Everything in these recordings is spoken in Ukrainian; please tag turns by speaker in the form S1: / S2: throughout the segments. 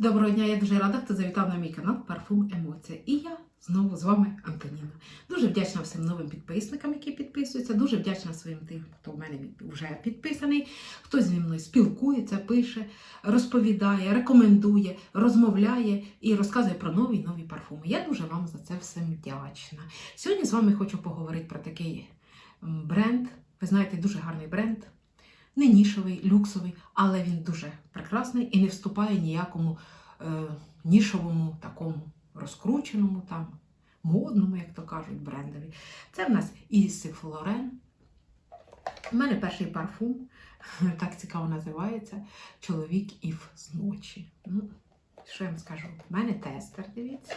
S1: Доброго дня, я дуже рада, хто завітав на мій канал Парфум Емоція. І я знову з вами Антоніна. Дуже вдячна всім новим підписникам, які підписуються. Дуже вдячна своїм тим, хто в мене вже підписаний, хто зі мною спілкується, пише, розповідає, рекомендує, розмовляє і розказує про нові й нові парфуми. Я дуже вам за це всім вдячна. Сьогодні з вами хочу поговорити про такий бренд. Ви знаєте, дуже гарний бренд не нішовий, люксовий, але він дуже прекрасний і не вступає ніякому е, нішовому, такому розкрученому, там, модному, як то кажуть, брендові. Це в нас Ісі Флорен. У мене перший парфум, так цікаво називається Чоловік Ів з ночі. Ну, що я вам скажу? У мене тестер, дивіться.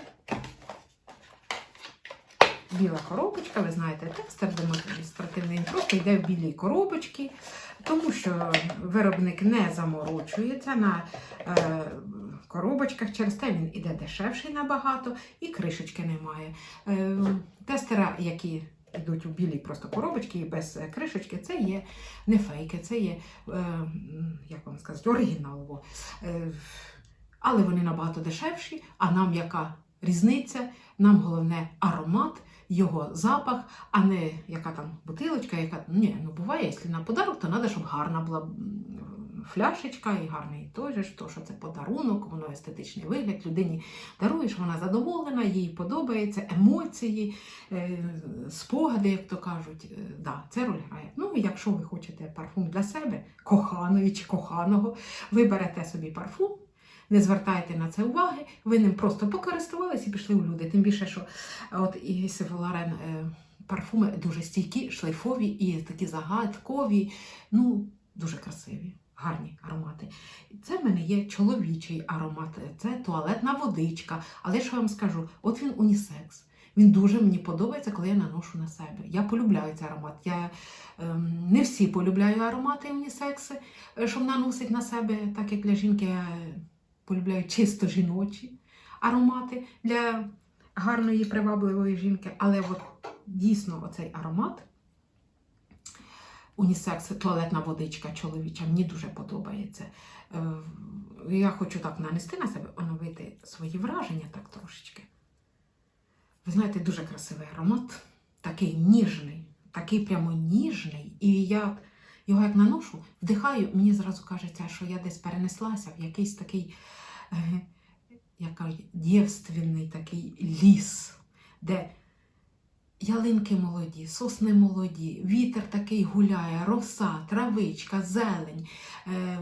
S1: Біла коробочка, ви знаєте, тестер демонстративний, просто йде в білій коробочці, тому що виробник не заморочується на е, коробочках, через те він іде дешевший набагато і кришечки немає. Е, тестера, які йдуть у білій просто коробочці і без кришечки, це є не фейки, це є, е, як вам сказати, оригінал. Е, але вони набагато дешевші, а нам яка різниця? Нам головне аромат, його запах, а не яка там бутилочка, яка. Ні, ну буває, якщо на подарок, то треба, щоб гарна була фляшечка і гарний той же, що це подарунок, воно естетичний вигляд. Людині даруєш, вона задоволена, їй подобається, емоції, е, спогади, як то кажуть. Е, да, це роль грає. Ну, якщо ви хочете парфум для себе, коханої чи коханого, ви берете собі парфум. Не звертайте на це уваги, ви ним просто покористувалися і пішли у люди. Тим більше, що от і Севоларен парфуми дуже стійкі, шлейфові і такі загадкові, ну, дуже красиві, гарні аромати. Це в мене є чоловічий аромат, це туалетна водичка. Але що я вам скажу, от він унісекс. Він дуже мені подобається, коли я наношу на себе. Я полюбляю цей аромат. Я ем, не всі полюбляю аромати унісекси, е, щоб наносити на себе, так як для жінки полюбляю чисто жіночі аромати для гарної, привабливої жінки. Але от дійсно оцей аромат, унісекс, туалетна водичка чоловіча, мені дуже подобається. Е, Я хочу так нанести на себе, оновити свої враження так трошечки. Ви знаєте, дуже красивий аромат, такий ніжний, такий прямо ніжний. І я його як наношу, вдихаю, мені зразу кажеться, що я десь перенеслася в якийсь такий як кажуть, дівственний такий ліс, де ялинки молоді, сосни молоді, вітер такий гуляє, роса, травичка, зелень, е,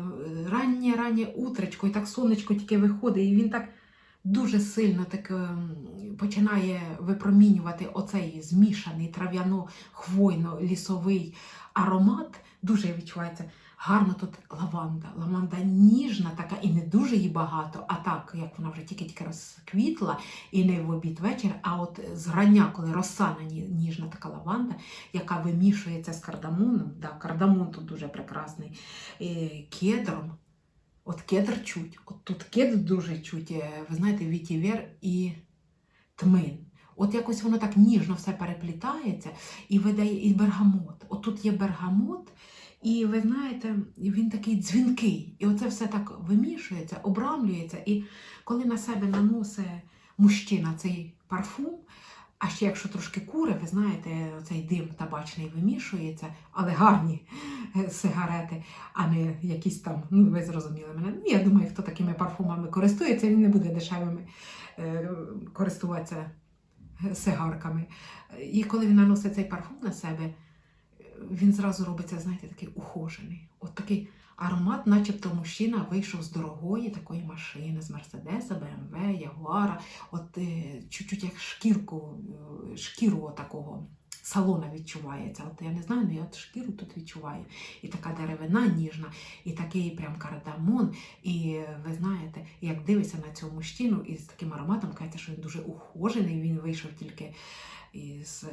S1: раннє раннє утречко, і так сонечко тільки виходить, і він так дуже сильно так ем, починає випромінювати оцей змішаний трав'яно-хвойно-лісовий аромат, дуже відчувається. Гарно тут лаванда. Лаванда ніжна, така і не дуже її багато, а так, як вона вже тільки-тільки розквітла, і не в обід вечір, а от зрання, коли роса ніжна така лаванда, яка вимішується з кардамоном. Да, кардамон тут дуже прекрасний. І кедром. От кедр чуть. От тут кедр дуже чуть. е, Ви знаєте, вітівер і тмин. От якось воно так ніжно все переплітається і видає і бергамот. От тут є бергамот. І ви знаєте, він такий дзвінкий. І оце все так вимішується, обрамлюється. І коли на себе наносить мужчина цей парфум, а ще якщо трошки кури, ви знаєте, цей дим табачний вимішується, але гарні е, сигарети, а не якісь там, ну ви зрозуміли мене. Ну, я думаю, хто такими парфумами користується, він не буде дешевими е, користуватися е, сигарками. І коли він наносить цей парфум на себе, він зразу робиться, знаєте, такий ухожений. От такий аромат, начебто мужчина вийшов з дорогої такої машини, з Мерседеса, БМВ, Ягуара, от е, чуть-чуть як шкірку, е, шкіру такого салона відчувається. От я не знаю, але я от шкіру тут відчуваю. І така деревина ніжна, і такий прям кардамон. І ви знаєте, як дивишся на цього мужчину із таким ароматом, кажеться, що він дуже ухожений, він вийшов тільки із.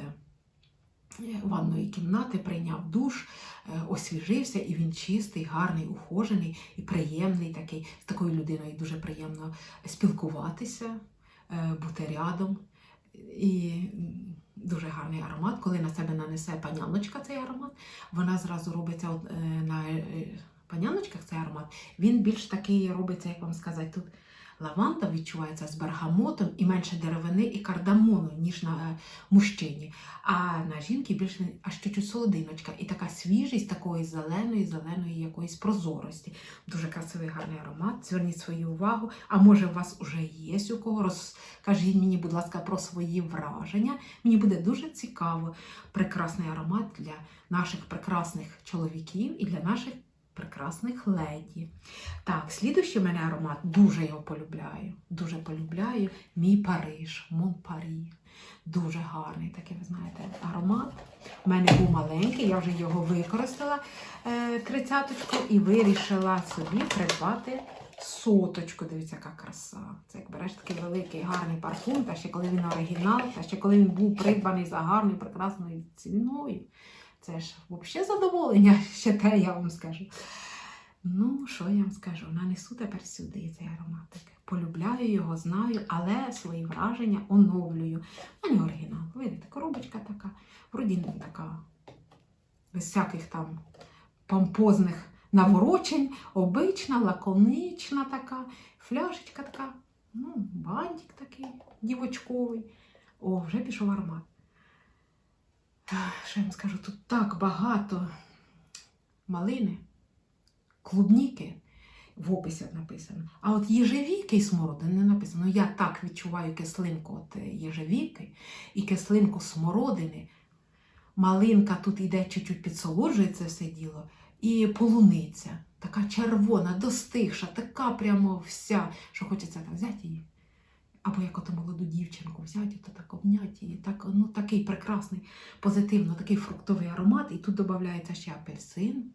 S1: Ванної кімнати, прийняв душ, е, освіжився, і він чистий, гарний, ухожений і приємний такий. З такою людиною дуже приємно спілкуватися, е, бути рядом. І дуже гарний аромат. Коли на себе нанесе паняночка цей аромат, вона зразу робиться е, на паняночках цей аромат, він більш такий робиться, як вам сказати, тут лаванда відчувається з бергамотом і менше деревини і кардамону, ніж на е, мужчині. А на жінки більш він аж чуть-чуть солодиночка і така свіжість такої зеленої, зеленої якоїсь прозорості. Дуже красивий гарний аромат. Зверніть свою увагу. А може, у вас уже є у кого? Розкажіть мені, будь ласка, про свої враження. Мені буде дуже цікаво. Прекрасний аромат для наших прекрасних чоловіків і для наших прекрасних леді. Так, слідуючий в мене аромат, дуже його полюбляю. Дуже полюбляю. Мій Париж, Монпарі. Дуже гарний такий, ви знаєте, аромат. У мене був маленький, я вже його використала е, тридцяточку і вирішила собі придбати соточку. Дивіться, яка краса. Це як береш такий великий гарний парфум, та ще коли він оригінал, та ще коли він був придбаний за гарною, прекрасною ціною. Це ж взагалі задоволення, ще те я вам скажу. Ну, що я вам скажу? Нанесу тепер сюди цей ароматик. Полюбляю його, знаю, але свої враження оновлюю. А не оригінал. Видите, коробочка така, вроді не така, без всяких там помпозних наворочень, обична, лаконична така, фляшечка така, ну, бантик такий дівочковий. О, вже пішов аромат. Що я вам скажу, тут так багато малини, клубніки в описі написано. А от їжевіки і смородини не написано. Ну, я так відчуваю кислинку от е, їжевіки і кислинку смородини. Малинка тут іде чуть-чуть підсолоджує це все діло. І полуниця, така червона, достигша, така прямо вся, що хочеться так взяти її. Або як ото молоду дівчинку взяти, то так обняти її. Так, ну, такий прекрасний, позитивно, такий фруктовий аромат. І тут додається ще апельсин,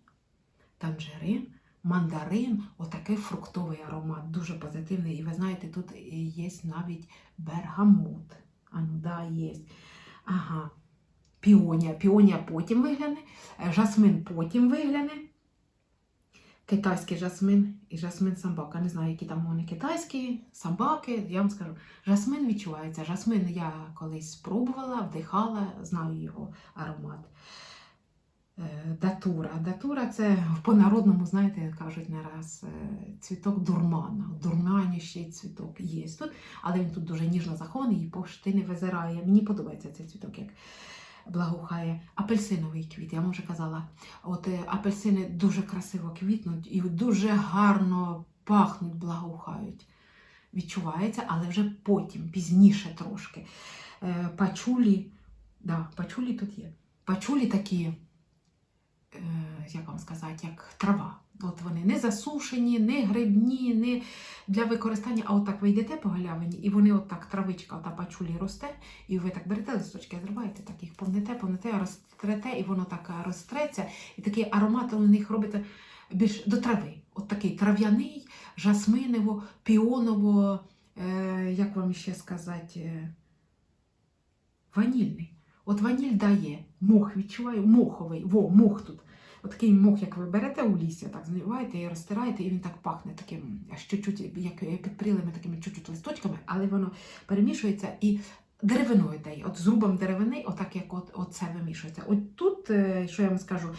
S1: танжерин, мандарин, отакий фруктовий аромат, дуже позитивний. І ви знаєте, тут є навіть бергамот. А ну да, є. Ага. Піонія. Піонія потім вигляне, жасмин потім вигляне. Китайський жасмин і жасмин самбака. Не знаю, які там вони китайські, самбаки. Я вам скажу, жасмин відчувається. Жасмин я колись спробувала, вдихала, знаю його аромат. Е, Датура. Датура це по-народному, знаєте, кажуть не раз, е, цвіток дурмана. Дурманящий цвіток є тут, але він тут дуже ніжно захований і пошти не визирає. Мені подобається цей цвіток, як благоухає. Апельсиновий квіт, я вам вже казала. От е, апельсини дуже красиво квітнуть і дуже гарно пахнуть, благоухають. Відчувається, але вже потім, пізніше трошки. Е, Пачулі, да, пачулі тут є. Пачулі такі, е, як вам сказати, як трава. От вони не засушені, не грибні, не для використання, а отак ви йдете по галявині, і вони отак травичка, та пачулі росте, і ви так берете листочки, зриваєте, так їх повнете, повнете, розтрете, і воно так ростреться, і такий аромат у них робите більш до трави. От такий трав'яний, жасминово, піоново, е, як вам ще сказати, е, ванільний. От ваніль дає, мох відчуваю, моховий, во, мох тут. От такий мох, як ви берете у лісі, так зливаєте і розтираєте, і він так пахне таким, чуть-чуть, як підпрілими такими чуть-чуть листочками, але воно перемішується і деревиною дає. От зрубом деревини, отак як от, оце вимішується. От тут, е, що я вам скажу,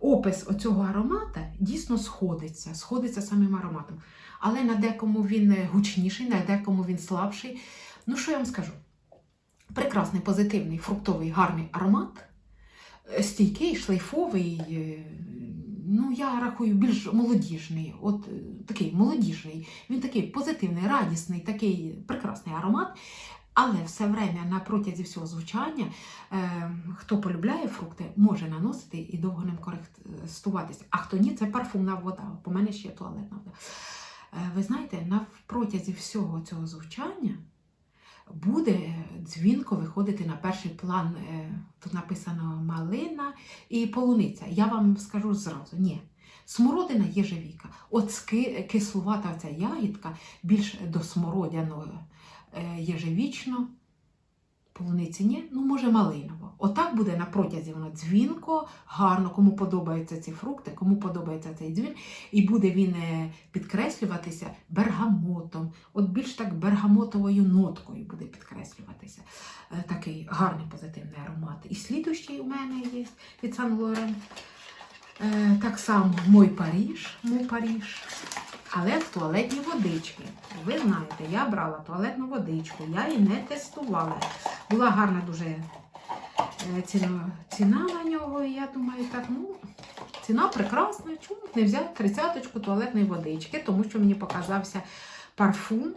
S1: опис оцього аромата дійсно сходиться, сходиться самим ароматом. Але на декому він е, гучніший, на декому він слабший. Ну, що я вам скажу? Прекрасний, позитивний, фруктовий, гарний аромат стійкий, шлейфовий, е, ну я рахую, більш молодіжний. От е, такий молодіжний. Він такий позитивний, радісний, такий прекрасний аромат. Але все время на протязі всього звучання, е, хто полюбляє фрукти, може наносити і довго ним користуватися. А хто ні, це парфумна вода. По мене ще туалетна вода. Е, ви знаєте, на протязі всього цього звучання буде дзвінко виходити на перший план. е, Тут написано малина і полуниця. Я вам скажу зразу, ні. Смородина єжевіка. От кислувата ця ягідка більш до смородяного е, єжевічно. Полуниці ні, ну може малиново. Отак буде на протязі воно дзвінко, гарно, кому подобаються ці фрукти, кому подобається цей дзвін, і буде він е, підкреслюватися бергамотом, от більш так бергамотовою ноткою буде підкреслюватися. Е, Такий гарний позитивний аромат. І слідущий у мене є від Сан Лорен. Е, так само мой Паріж, мой Паріж. Але в туалетні водички. Ви знаєте, я брала туалетну водичку, я її не тестувала. Була гарна дуже ціна, ціна на нього. І я думаю, так, ну, ціна прекрасна. Чому не взяти тридцяточку туалетної водички, тому що мені показався парфум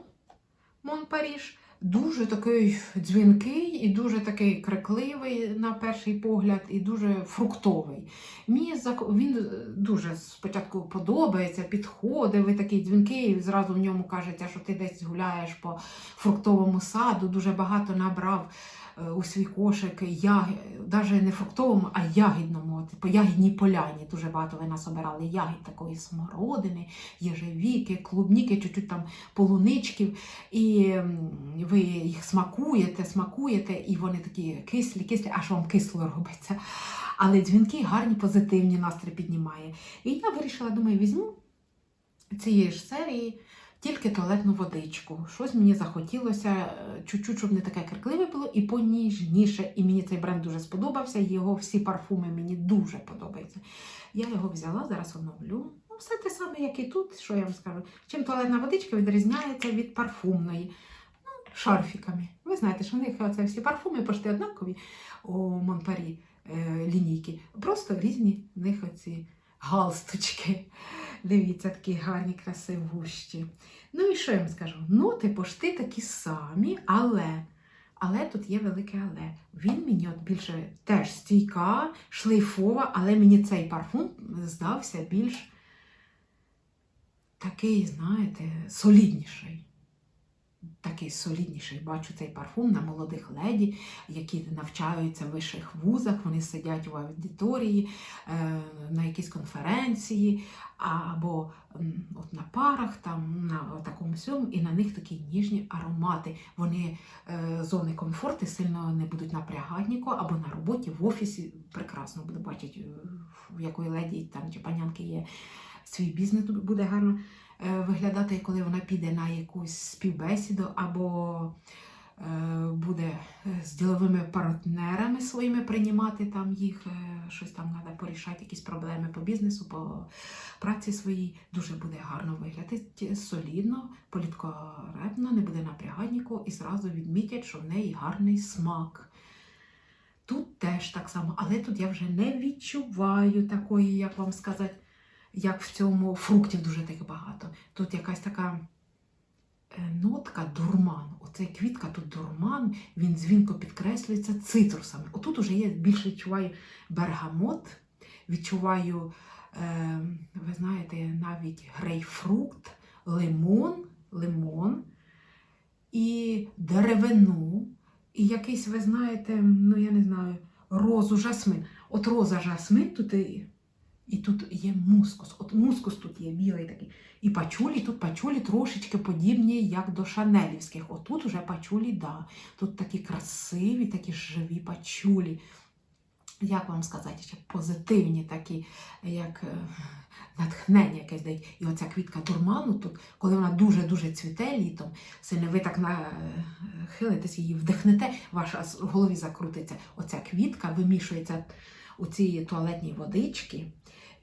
S1: Мон Паріж. Дуже такий дзвінкий і дуже такий крикливий на перший погляд, і дуже фруктовий. Мені він е, дуже спочатку подобається, підходить, ви такий дзвінкий, і зразу в ньому кажеться, що ти десь гуляєш по фруктовому саду, дуже багато набрав е, у свій кошик навіть не фруктовому, а ягідному, по ягідній поляні. Дуже багато ви насобирали ягід такої смородини, єжевіки, клубніки, чуть-чуть там полуничків. І ви їх смакуєте, смакуєте, і вони такі кислі, кислі, аж вам кисло робиться. Але дзвінки гарні, позитивні настрій піднімає. І я вирішила, думаю, візьму цієї ж серії тільки туалетну водичку. Щось мені захотілося, е, чуть-чуть, щоб не таке крикливе було, і поніжніше. І мені цей бренд дуже сподобався. Його всі парфуми мені дуже подобаються. Я його взяла, зараз оновлю. Ну, все те саме, як і тут, що я вам скажу. Чим туалетна водичка відрізняється від парфумної. Ну, шарфіками. Ви знаєте, що в них оце всі парфуми почти однакові у Монпарі е, лінійки. Просто різні в них оці галстучки. Дивіться, такі гарні, красивущі. Ну і що я вам скажу? Ноти пошти такі самі, але. Але тут є велике але. Він мені от більше теж стійка, шлейфова, але мені цей парфум здався більш такий, знаєте, солідніший. Такий солідніший. Бачу цей парфум на молодих леді, які навчаються в вищих вузах, вони сидять в аудиторії, е, на якійсь конференції, або от на парах, там, на такому сьому, і на них такі ніжні аромати. Вони е, зони комфорту сильно не будуть напрягати нікого, або на роботі, в офісі прекрасно буде бачити, е, в якої леді там чи панянки є свій бізнес буде гарно виглядати, коли вона піде на якусь співбесіду, або е, буде е, з діловими партнерами своїми приймати там їх, е, щось там треба порішати, якісь проблеми по бізнесу, по праці своїй. Дуже буде гарно виглядати, солідно, політкоректно, не буде напрягати нікого і зразу відмітять, що в неї гарний смак. Тут теж так само, але тут я вже не відчуваю такої, як вам сказати, як в цьому фруктів дуже так багато. Тут якась така е, нотка дурман. Оцей квітка тут дурман, він дзвінко підкреслюється цитрусами. Отут уже я більше відчуваю бергамот, відчуваю, е, ви знаєте, навіть грейпфрукт, лимон, лимон і деревину, і якийсь, ви знаєте, ну я не знаю, розу жасмин. От роза жасмин тут і, і тут є мускус. От мускус тут є білий такий. І пачулі, тут пачулі трошечки подібні, як до шанелівських. Отут уже пачулі, да. Тут такі красиві, такі живі пачулі. Як вам сказати, ще позитивні такі, як е, натхнення якесь дають. І оця квітка дурману тут, коли вона дуже-дуже цвіте літом, сильно ви так нахилитесь її, вдихнете, ваша в голові закрутиться. Оця квітка вимішується у цій туалетній водички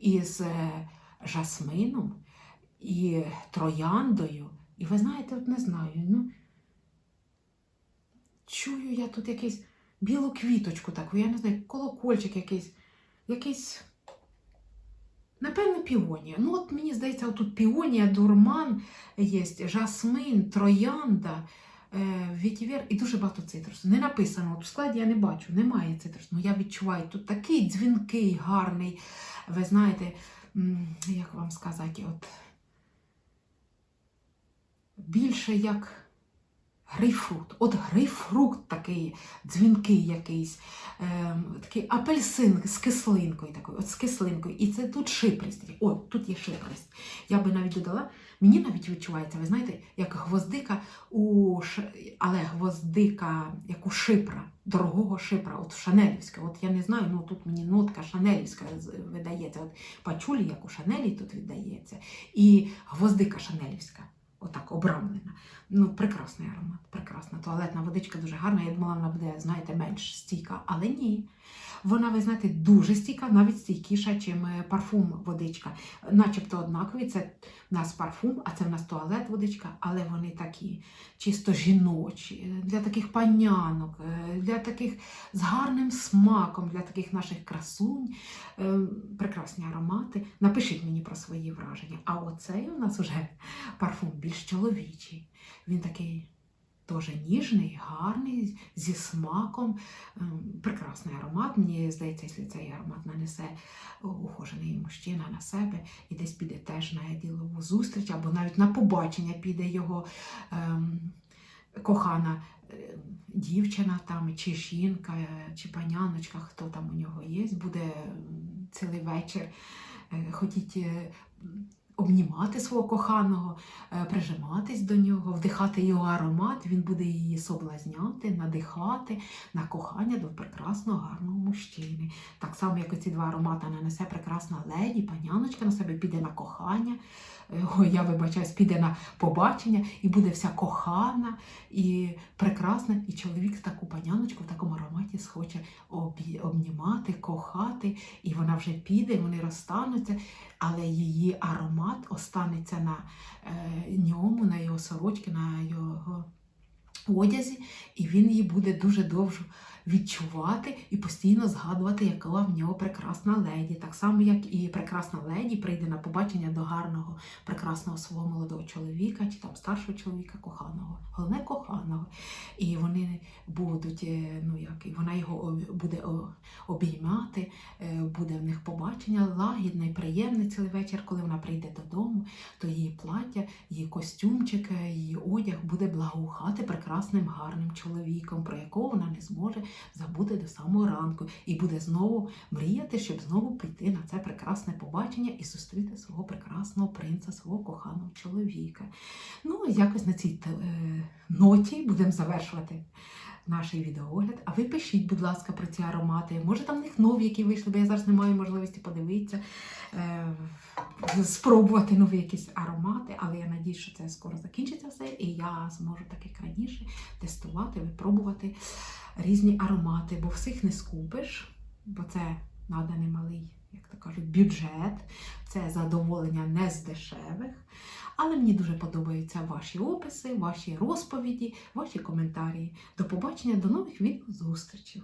S1: із е, жасмином і трояндою. І ви знаєте, от не знаю, ну чую я тут якийсь білу квіточку таку, я не знаю, колокольчик якийсь, якийсь. Напевно, піонія. Ну, от мені здається, тут піонія, дурман є, жасмин, троянда, вітівер і дуже багато цитрусу. Не написано, от в складі я не бачу, немає цитрусу. Ну я відчуваю, тут такий дзвінкий, гарний. Ви знаєте, як вам сказати, от більше як грейпфрут. От грейпфрут такий дзвінкий якийсь, ем, такий апельсин з кислинкою такою, от з кислинкою. І це тут шипрість. О, тут є шипрість. Я би навіть додала, мені навіть відчувається, ви знаєте, як гвоздика у але гвоздика, як у шипра, дорогого шипра, от шанелівська. От я не знаю, ну тут мені нотка шанелівська видається. От пачулі, як у шанелі, тут віддається. І гвоздика шанелівська. Отак обрамлена. Ну, прекрасний аромат, прекрасна. Туалетна водичка дуже гарна. Я думала, вона буде, знаєте, менш стійка, але ні. Вона, ви знаєте, дуже стійка, навіть стійкіша, ніж парфум водичка. Начебто однакові, це в нас парфум, а це в нас туалет водичка, але вони такі чисто жіночі, для таких панянок, е, для таких з гарним смаком, для таких наших красунь. Е, Прекрасні аромати. Напишіть мені про свої враження. А оцей у нас вже парфум більш чоловічий. Він такий теж ніжний, гарний, зі смаком. Ем, Прекрасний аромат. Мені здається, якщо цей аромат нанесе ухожений мужчина на себе і десь піде теж на ділову зустріч, або навіть на побачення піде його ем, кохана е, дівчина там, чи жінка, чи паняночка, хто там у нього є, буде цілий вечір е, хотіть е, обнімати свого коханого, е, прижиматись до нього, вдихати його аромат, він буде її соблазняти, надихати на кохання до прекрасного, гарного мужчини. Так само, як оці два аромати нанесе прекрасна леді, паняночка на себе піде на кохання. е, я вибачаюсь, піде на побачення і буде вся кохана і прекрасна. І чоловік таку паняночку в такому ароматі схоче обнімати, кохати, і вона вже піде, вони розстануться, але її аромат останеться на е, ньому, на його сорочці, на його одязі, і він її буде дуже довго відчувати і постійно згадувати, яка в нього прекрасна леді. Так само, як і прекрасна леді прийде на побачення до гарного, прекрасного свого молодого чоловіка чи там старшого чоловіка, коханого, головне коханого. І вони будуть, е, ну як, і вона його буде обіймати, е, буде в них побачення лагідне і приємне цілий вечір, коли вона прийде додому, то її плаття, її костюмчик, е, її одяг буде благоухати прекрасним гарним чоловіком, про якого вона не зможе забути до самого ранку, і буде знову мріяти, щоб знову прийти на це прекрасне побачення і зустріти свого прекрасного принца, свого коханого чоловіка. Ну, якось на цій е, ноті будемо завершувати наш відеоогляд. А ви пишіть, будь ласка, про ці аромати. Може, там в них нові, які вийшли, бо я зараз не маю можливості подивитися, е, спробувати нові якісь аромати, але я надію, що це скоро закінчиться все, і я зможу так як раніше тестувати, випробувати різні аромати, бо всіх не скупиш, бо це треба немалий, як то кажуть, бюджет, це задоволення не з дешевих. Але мені дуже подобаються ваші описи, ваші розповіді, ваші коментарі. До побачення, до нових відео зустрічей.